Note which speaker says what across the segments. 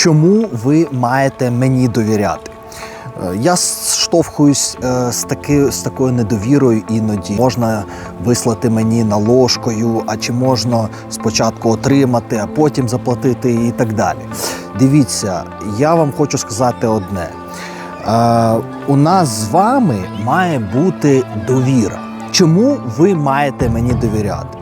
Speaker 1: Чому ви маєте мені довіряти? Е, Я штовхуюсь е, з, таки, з такою недовірою іноді. Можна вислати мені наложкою, а чи можна спочатку отримати, а потім заплатити і так далі. Дивіться, я вам хочу сказати одне: е, у нас з вами має бути довіра. Чому ви маєте мені довіряти?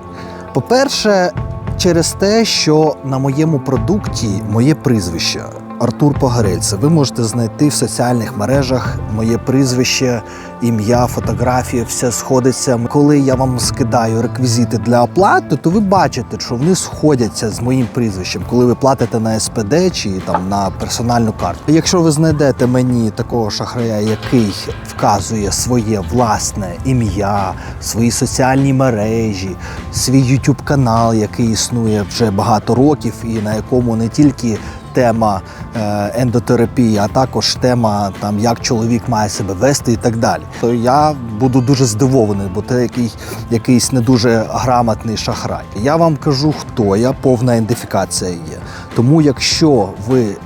Speaker 1: По-перше, через те, що на моєму продукті моє прізвище Артур Погорельцев. Ви можете знайти в соціальних мережах моє прізвище, ім'я, фотографія, все сходиться. Коли я вам скидаю реквізити для оплати, то ви бачите, що вони сходяться з моїм прізвищем, коли ви платите на СПД чи там на персональну карту. Якщо ви знайдете мені такого шахрая, який вказує своє власне ім'я, свої соціальні мережі, свій YouTube канал, який існує вже багато років, і на якому не тільки тема е, ендотерапії, а також тема там як чоловік має себе вести і так далі. То я буду дуже здивований, бо це який, якийсь не дуже грамотний шахрай. Я вам кажу, хто я, повна ідентифікація є. Тому якщо ви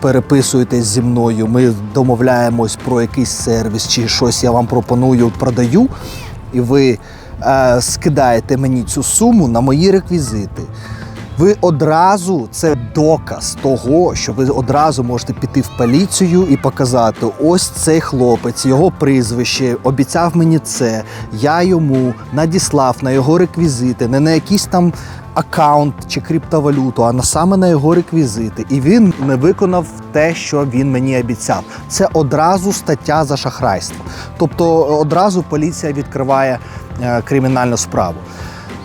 Speaker 1: переписуєтесь зі мною, ми домовляємось про якийсь сервіс чи щось я вам пропоную, продаю, і ви е, скидаєте мені цю суму на мої реквізити. Ви одразу це доказ того, що ви одразу можете піти в поліцію і показати: ось цей хлопець, його прізвище, обіцяв мені це. Я йому надіслав на його реквізити, не на якийсь там аккаунт чи криптовалюту, а на саме на його реквізити. І він не виконав те, що він мені обіцяв. Це одразу стаття за шахрайство. Тобто одразу поліція відкриває е, кримінальну справу.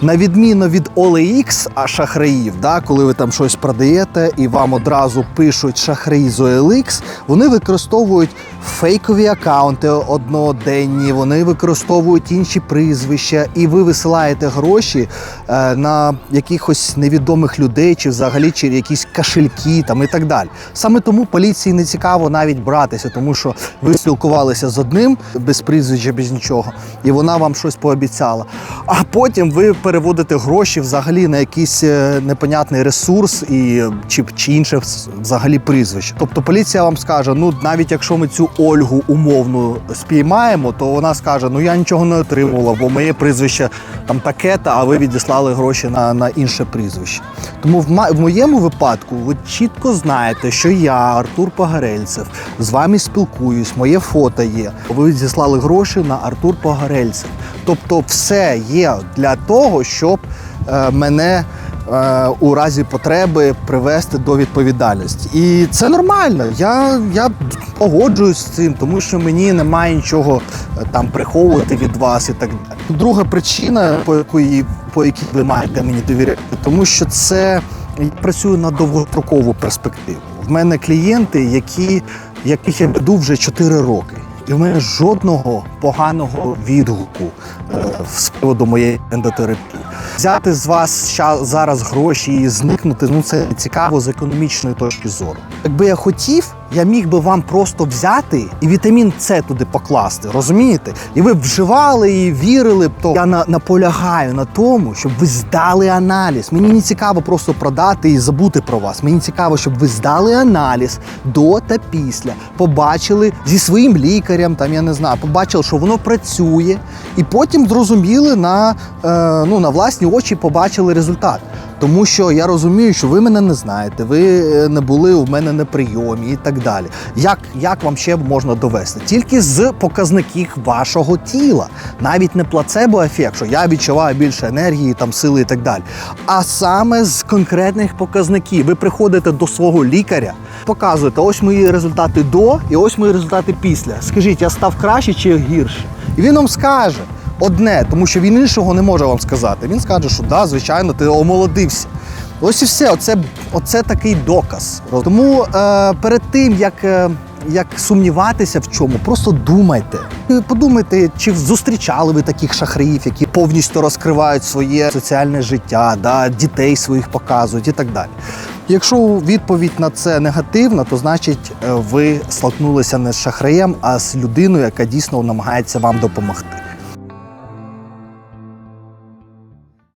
Speaker 1: На відміну від OLX, а шахраїв, да, коли ви там щось продаєте і вам одразу пишуть шахраї з OLX, вони використовують фейкові акаунти одноденні, вони використовують інші прізвища, і ви висилаєте гроші е, на якихось невідомих людей, чи взагалі чи якісь кошельки там і так далі. Саме тому поліції не цікаво навіть братися, тому що ви спілкувалися з одним без прізвища, без нічого, і вона вам щось пообіцяла. А потім ви переводите гроші взагалі на якийсь е, непонятний ресурс і чи, чи інше взагалі прізвище. Тобто поліція вам скаже: ну навіть якщо ми цю Ольгу умовно спіймаємо, то вона скаже: Ну я нічого не отримувала, бо моє прізвище там таке-то, а ви відіслали гроші на, на інше прізвище. Тому в, в моєму випадку ви чітко знаєте, що я, Артур Погорельцев, з вами спілкуюсь, моє фото є. Ви відіслали гроші на Артур Погорельцев. Тобто, все є для того, щоб е, мене е, у разі потреби привести до відповідальності. І це нормально. Я, я погоджуюсь з цим, тому що мені немає нічого е, там приховувати від вас і так далі. Друга причина, по якої по якій ви маєте мені довіряти, тому що це я працюю на довгострокову перспективу. В мене клієнти, які, яких я веду вже 4 роки. І в мене жодного поганого відгуку е, з приводу моєї ендотерапії. Взяти з вас зараз гроші і зникнути, ну це цікаво з економічної точки зору. Якби я хотів, я міг би вам просто взяти і вітамін С туди покласти, розумієте? І ви б вживали і вірили б, то я на, наполягаю на тому, щоб ви здали аналіз. Мені не цікаво просто продати і забути про вас. Мені цікаво, щоб ви здали аналіз до та після, побачили зі своїм лікарем, там я не знаю, побачили, що воно працює, і потім зрозуміли на, е, ну, на власні очі побачили результат. Тому що я розумію, що ви мене не знаєте, ви е, не були у мене на прийомі і так далі. Як, як вам ще можна довести? Тільки з показників вашого тіла, навіть не плацебо-ефект, що я відчуваю більше енергії, там сили і так далі. А саме з конкретних показників. Ви приходите до свого лікаря, показуєте, ось мої результати до і ось мої результати після. Скажіть, я став краще чи гірше? І він вам скаже одне, тому що він іншого не може вам сказати. Він скаже, що да, звичайно, ти омолодився. Ось і все. Оце, оце такий доказ. Тому е, перед тим, як, е, як сумніватися в чому, просто думайте. Подумайте, чи зустрічали ви таких шахраїв, які повністю розкривають своє соціальне життя, да, дітей своїх показують і так далі. Якщо відповідь на це негативна, то значить е, ви столкнулися не з шахраєм, а з людиною, яка дійсно намагається вам допомогти.